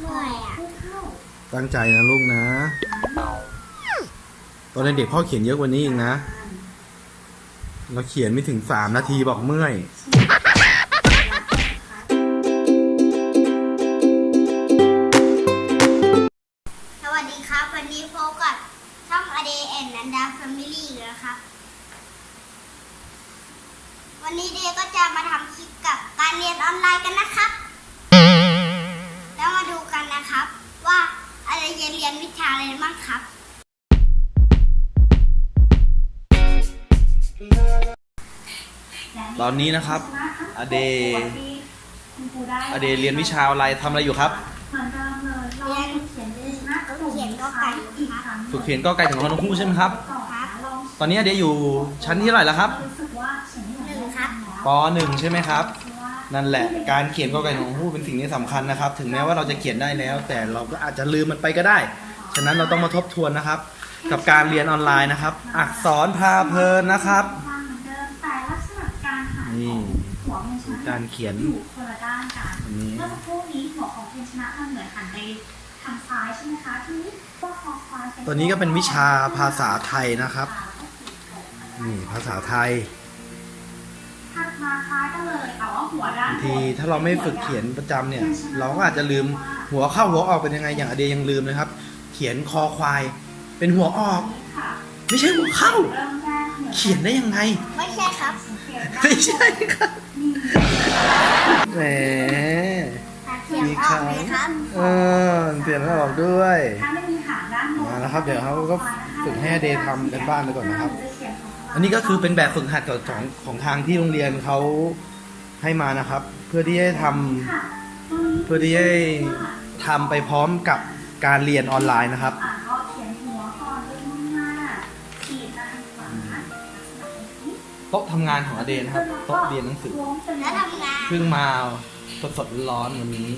เมื่อยอะตั้งใจนะลูกนะ ตอนเด็กพ่อเขียนเยอะกว่านี้อีกนะ เราเขียนไม่ถึงสามนาทีบอกเมื่อย ยนวิชาอะไรบ้างครับ ตอนนี้นะครับอเดอเดเรียนวิชาอะไรทำอะไรอยู่ครับ เรียนเขียนเขียนก็ไก่ครับฝึกเขียนก็ไกลถึงฮอนคูใช่ไหมครับครับ ตอนนี้อเดอยู่ชั้นที่เท่าไหร่แล้วครับหนึ่งครับปหนึ่งใช่ไหมครับ นั่นแหละการเขียนก็ไก่ของฮู้เป็นสิ่งที่สำคัญนะครับ ถึงแม้ว่าเราจะเขียนได้แล้ว แต่เราก็อาจจะลืมมันไปก็ได้ ฉะนั้นเราต้องมาทบทวนนะครับ กับการเรียนออนไลน์นะครับ อักษรพาเพลินนะครับแต่ลักษณะการหานี่หัวมันชนะการเขียนอยู่คนละด้านกันอันนี้ เมื่อสักครู่นี้หัวของเพนชนะมันเหมือนหันไปทางซ้ายใช่ไหมคะทีนี้ตัวคอควายตัวนี้ก็เป็นวิชาภาษาไทยนะครับ นี่ภาษาไทย มาคล้ายกันเลยแต่ว่าหัวด้านบางทีถ้าเราไม่ฝึกเขียนประจำเนี่ย เราก็อาจจะลืมหัวเข้าหัวออกเป็นยังไงอย่างอเดียยังลืมเลยครับ เขียนคอควาย เป็นหัวออก ค่ะไม่ใช่หัวเข้า เริ่มแรกหมือเขียนได้ยังไง ไม่ใช่ครับสังเกตได้ไม่ใช่ครับมีแหมเขียนออกเลยครับเออเปลี่ยนแล้วออกด้วย ถ้าไม่มีหางด้านบนมาแล้วครับเดี๋ยวเขาก็ฝึกให้เดย์ทำกันบ้านไปก่อนนะครับ จะเขียนข องเราอันนี้ก็คือเป็นแบบฝึกหัดของของทางที่โรงเรียนเขาให้มานะครับ เพื่อที่จะทำค่ะตัวนี้เพื่อที่จะทำไปพร้อมกับการเรียนออนไลน์นะครับอ่านก็เขียนหัวก่อนเลยมุ่งหน้าขีดมาทางขวาลักษณะนี้โต๊ะทำงานของอเดนนะครับโต๊ะเรียนหนังสือแล้วทำงานเพิ่งมาสดสดๆร้อนๆวันนี้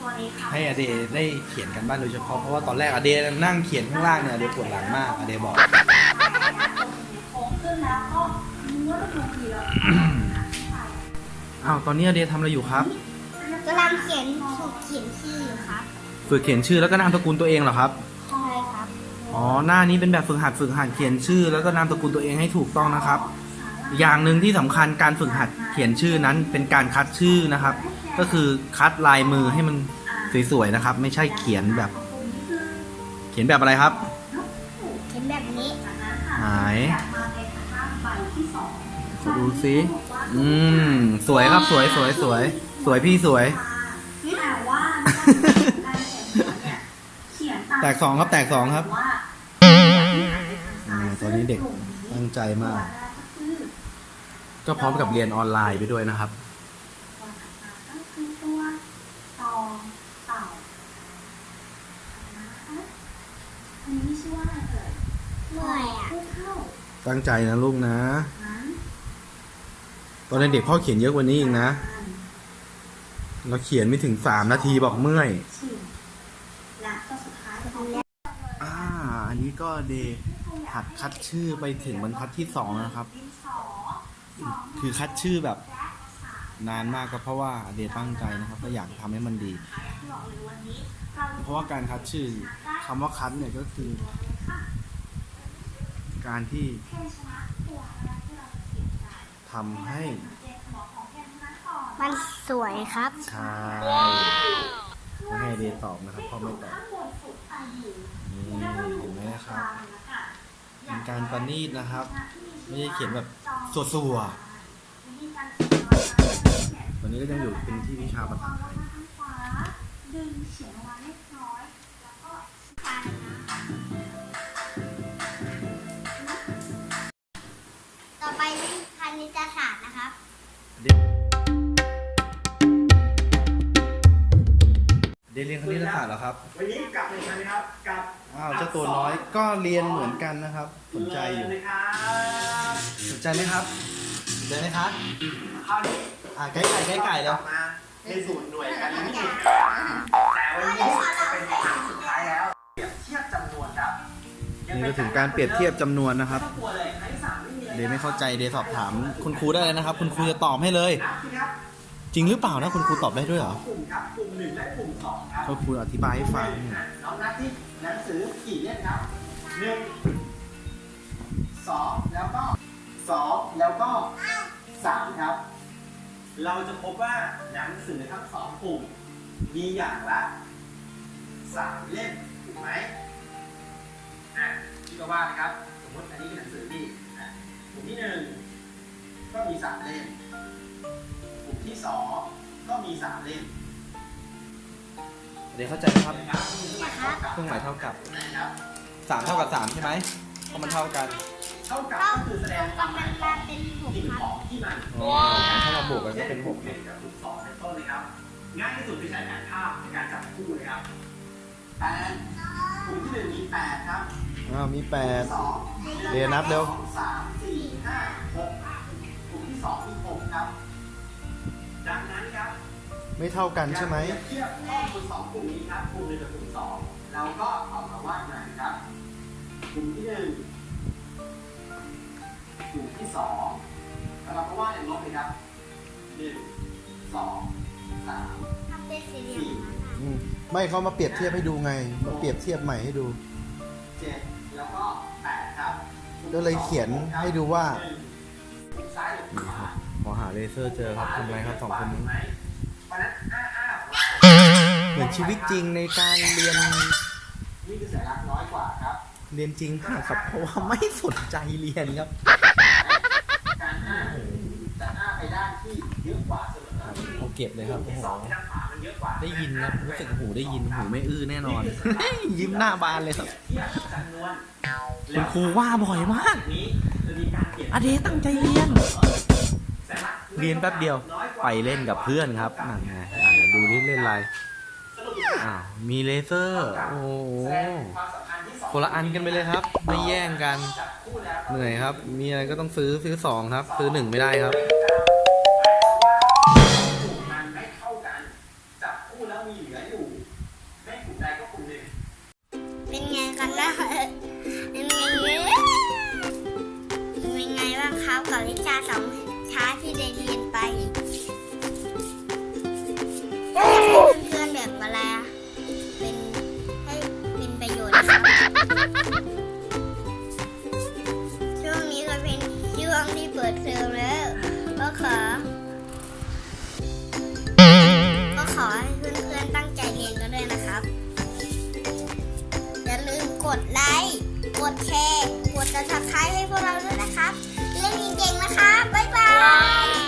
ตัวนี้ค่ะให้อเดได้เขียนกันบ้านโดยเฉพาะเพราะว่าตอนแรกอเดนั่งเขียนข้างล่างเนี่ยอเดปวดหลังมากอเดบอก อ้าวตอนนี้อเดทำอะไรอยู่ครับกำลังเขียนฝึกเขียนชื่อครับฝึกเขียนชื่อแล้วก็นามสกุลตัวเองเหรอครับใช่ครับอ๋อหน้านี้เป็นแบบฝึกหัดฝึกหัดเขียนชื่อ แล้วก็นามสกุลตัวเองให้ถูกต้องนะครับ อย่างหนึ่งที่สำคัญการฝึกหัดเขียนชื่อนั้นเป็นการคัดชื่อนะครับ ก็คือคัดลายมือให้มันสวยๆนะครับ ไม่ใช่เขียนแบบ เขียนแบบอะไรครับ เขียนแบบนี้หาย ขอดูซิอืม สวยครับสวยสวยสวย สวยพี่สวย แต่ว่าการเขียนหัวเนี่ยเขียนามแตกสองครับแตกสองครับ ว่าอ่าตอนนี้เด็กตั้งใจมากคือก็พร้อมกับเรียนออนไลน์ไปด้วยนะครับตัวถัดมาก็คือตัวตองเต่านะคะอันนี้ชื่อว่าอะไรเอ่ยเมื่อยอะผู้เท่า ตั้งใจนะลูกนะนั้นตอนเด็กๆพ่อเขียนเยอะกว่านี้อีกนะ เราเขียนไม่ถึงสามนาทีบอกเมื่อยชิมและตัวสุดท้ายจะเป็นอ่าอันนี้ก็เดย์หัดคัดชื่อไปถึงบรรทัดที่สองนะครับดินสอสองคือคัดชื่อแบบ นานมากก็เพราะว่าเดย์ตั้งใจนะครับก็อยากทำให้มันดีที่บอกเลยวันนี้เราเพราะว่าการคัดชื่อคำว่าคัดเนี่ยก็คือ การที่เทชนะตัวแรกที่เราจะเขียนกันทำให้เจนบอกของเทชนะก่อนมันสวยครับใช่ไม่ให้เดย์ตอบนะครับพ่อไม่ตอบข้างบนสุดอายุนี่เห็นไหมนะครับเป็นการประณีตนะครับ ไม่ใช่เขียนแบบสัวๆวิธีการเขียนนะคะเขียนวันนี้ก็ยังอยู่เป็นที่วิชาภาษาไทย เดย์เรียนคณิตศาสตร์เหรอครับ วันนี้กลับเลยใช่ไหมครับกลับอ้าวเจ้าตัวน้อยก็เรียนเหมือนกันนะครับ สนใจอยู่ เลยครับสนใจไหมครับสนใจไหมครับคราวนี้อ่าไก่ไก่ไก่ไก่กแล้ลัวบมาในสูตรหน่วยการวิจิตรแต่วันนี้จะเป็นครั้งสุดท้ายแล้วเปรียบเทียบจำนวนครับนี่ก็ถึงการเปรียบเทียบจำนวนนะครับ ไม่ต้องกลัวเลยครั้งที่สามไม่มีอะไรเดย์ไม่เข้าใจเดย์สอบถามคุณครูได้เลยนะครับ คุณครูจะตอบให้เลยนะครับจริงหรือเปล่านะคุณครูตอบได้ด้วยเหรอกลุ่มครับ ก็คุณอธิบายให้ฟังน้องนับที่หนังสือกี่เล่มครับหนึ่งสองแล้วก็สองแล้วก็สามครับ เราจะพบว่าหนังสือทั้งสองกลุ่ม มีอย่างละสามเล่มถูกไหมอะพี่ก็ว่านะครับ สมมติอันนี้เป็นหนังสือที่กลุ่มที่หนึ่งก็มีสามเล่มกลุ่มที่สองก็มีสามเล่ม เดี๋ยวเข้าใจนะครับนะครับนี่คือหมายเท่ากับเครื่องหมายเท่ากับนะครับสามเท่ากับสามใช่ไหมเพราะมันเท่ากันเท่ากับก็คือแสดงความหมายของเป็นหกสิ่งครับของที่มันอ๋อถ้าเราบวกกันก็เป็นหกเช่นกับกลุ่มสองเป็นต้นเลยครับง่ายที่สุดคือใช้แผนภาพในการจับคู่เลยครับแปดกลุ่มที่หนึ่งมีแปดครับอ้าวมีแปดสองเรียนนับเร็วสองสามสี่ห้าหกกลุ่มที่สองมีหกครับดังนั้นครับ ไม่เท่ากันใช่ไหมการเปรียบเทียบข้อมูลสองกลุ่มนี้ครับกลุ่มหนึ่งกับกลุ่มสองเราก็เอามาวาดใหม่ครับกลุ่มที่หนึ่งกลุ่มที่สองแล้วเราก็วาดอย่างลบเลยครับหนึ่งสองสามทำเป็นสี่เหลี่ยมอืมไม่เขามาเปรียบเทียบให้ดูไงมาเปรียบเทียบใหม่ให้ดูเจ็ดแล้วก็แปดครับก็เลยเขียนให้ดูว่าหนึ่งซ้ายหรือขวาพอหาเลเซอร์เจอครับทำไรครับสองคนนี้ เพราะฉะนั้นอ้าอ้าของเราเหมือนชีวิตจริงในการเรียนนี่คือสัญลักษณ์น้อยกว่าครับ เรียนจริงมากครับเพราะว่าไม่สนใจเรียนครับการอ้าจะอ้าไปด้านที่เยอะกว่าเสมอเอาเก็บเลยครับโอ้ที่โหสองที่ด้านขวามันเยอะกว่าได้ยินครับรู้สึกหูได้ยินหูไม่อื้อแน่นอน ยิ้มหน้าบานเลยครับเทียบจำนวนคุณครูว่าบ่อยมากนี้จะมีการเปลี่ยนอเดตั้งใจเรียนสัญลักษณ์เรียนแป๊บเดียวน้อยกว่า ไปเล่นกับเพื่อนครับนั่นไงอ่าเดี๋ยวดูที่เล่นอะไรอ้าวมีเลเซอร์โอ้โหคนละอันกันไปเลยครับ ไม่แย่งกัน เหนื่อยครับ มีอะไรก็ต้องซื้อซื้อสองครับ ซื้อหนึ่งไม่ได้ครับ ช่วงนี้ก็เป็นช่วงที่เปิดเทอมแล้วก็ขอ ก็ขอให้เพื่อนๆตั้งใจเรียนกันด้วยนะครับ อย่าลืมกดไลค์ กดแชร์ กดติดตามให้พวกเราด้วยนะครับ เล่นเก่งๆนะครับบ๊ายบาย